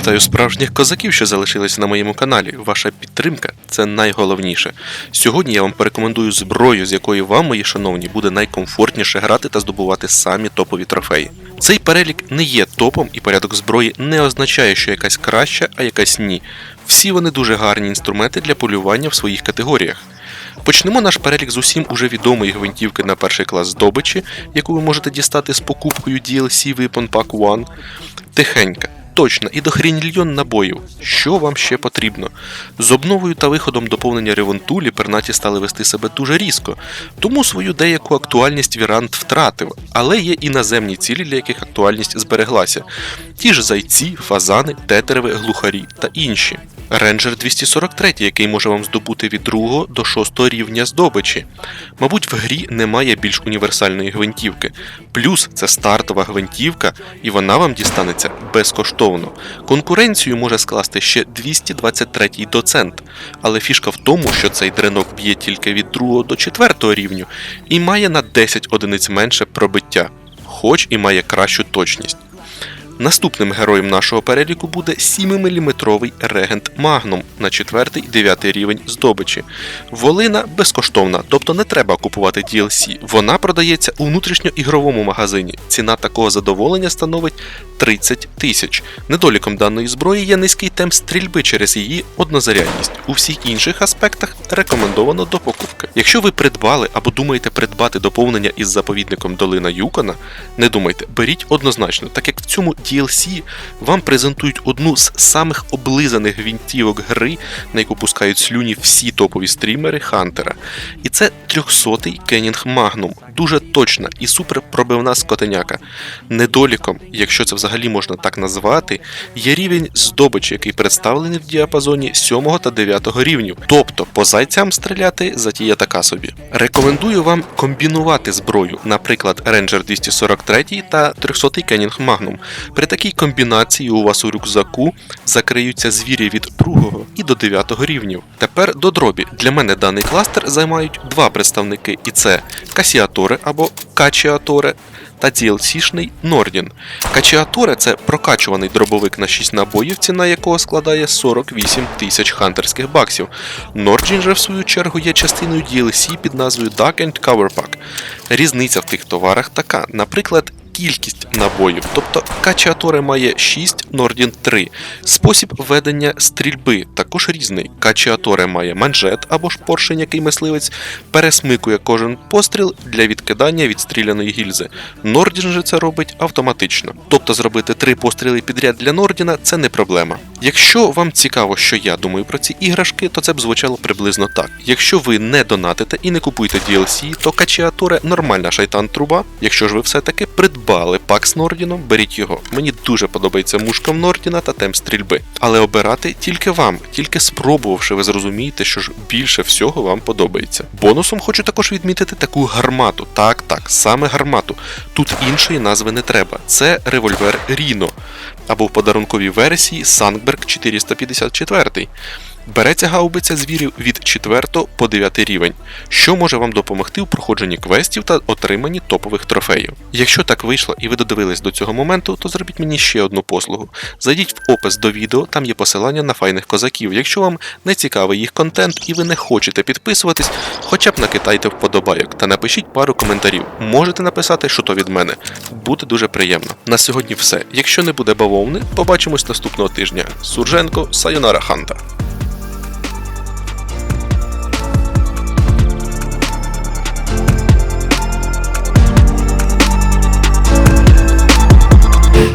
Вітаю справжніх козаків, що залишилися на моєму каналі. Ваша підтримка це найголовніше. Сьогодні я вам порекомендую зброю, з якою вам, мої шановні, буде найкомфортніше грати та здобувати самі топові трофеї. Цей перелік не є топом, і порядок зброї не означає, що якась краща, а якась ні. Всі вони дуже гарні інструменти для полювання в своїх категоріях. Почнемо наш перелік з усім уже відомої гвинтівки на перший клас здобичі, яку ви можете дістати з покупкою DLC Weapon Pack One. Тихенька, точна і дохрінільйон набоїв. Що вам ще потрібно? З обновою та виходом доповнення ревонтулі пернаті стали вести себе дуже різко, тому свою деяку актуальність Вірант втратив, але є іноземні цілі, для яких актуальність збереглася. Ті ж зайці, фазани, тетереви, глухарі та інші. Рейнджер 243, який може вам здобути від 2 до 6 рівня здобичі. Мабуть, в грі немає більш універсальної гвинтівки. Плюс це стартова гвинтівка, і вона вам дістанеться безкоштовно. Конкуренцію може скласти ще 223 доцент, але фішка в тому, що цей дренок б'є тільки від 2 до 4 рівню і має на 10 одиниць менше пробиття, хоч і має кращу точність. Наступним героєм нашого переліку буде 7-мм регент Magnum на 4-9 рівень здобичі. Волина безкоштовна, тобто не треба купувати DLC. Вона продається у внутрішньоігровому магазині. Ціна такого задоволення становить 30 тисяч. Недоліком даної зброї є низький темп стрільби через її однозарядність. У всіх інших аспектах рекомендовано до покупки. Якщо ви придбали або думаєте придбати доповнення із заповідником Долина Юкона, не думайте, беріть однозначно, так як в цьому DLC вам презентують одну з самих облизаних гвинтівок гри, на яку пускають слюні всі топові стрімери Хантера. І це 300-й Кеннінг Магнум, дуже точна і супер пробивна скотеняка. Недоліком, якщо це взагалі можна так назвати, є рівень здобичі, який представлений в діапазоні 7 та 9 рівнів. Тобто по зайцям стріляти затія така собі. Рекомендую вам комбінувати зброю, наприклад, Ranger 243 та 300 Кеннінг Magnum. При такій комбінації у вас у рюкзаку закриються звірі від 2 і до 9 рівнів. Тепер до дробі. Для мене даний кластер займають два представники, і це Касіатори або Качіатори та DLC-шний Нордін. Качіаторе це прокачуваний дробовик на 6 набоїв, ціна якого складає 48 тисяч хантерських баксів. Нордін же, в свою чергу, є частиною DLC під назвою Duck and Cover Pack. Різниця в тих товарах така, наприклад. Кількість набоїв, тобто Качіаторе має 6, Нордін 3. Спосіб ведення стрільби також різний. Качіаторе має манжет або ж поршень, який мисливець пересмикує кожен постріл для відкидання відстріляної гільзи. Нордін же це робить автоматично. Тобто зробити три постріли підряд для Нордіна це не проблема. Якщо вам цікаво, що я думаю про ці іграшки, то це б звучало приблизно так. Якщо ви не донатите і не купуєте DLC, то Качіаторе нормальна шайтан труба. Якщо ж ви все-таки придбали пак з Нордіном, беріть його. Мені дуже подобається мушка Нордіна та темп стрільби. Але обирати тільки вам, тільки спробувавши, ви зрозумієте, що ж більше всього вам подобається. Бонусом хочу також відмітити таку гармату. Так, так, саме гармату. Тут іншої назви не треба. Це револьвер Ріно або в подарунковій версії Сангберг 454. Береться гаубиця звірів від 4 по 9 рівень, що може вам допомогти в проходженні квестів та отриманні топових трофеїв. Якщо так вийшло і ви додивились до цього моменту, то зробіть мені ще одну послугу. Зайдіть в опис до відео, там є посилання на файних козаків. Якщо вам не цікавий їх контент і ви не хочете підписуватись, хоча б накидайте вподобайок та напишіть пару коментарів. Можете написати, що то від мене. Буде дуже приємно. На сьогодні все. Якщо не буде бавовни, побачимось наступного тижня. Сурженко, Сайонара Ханта.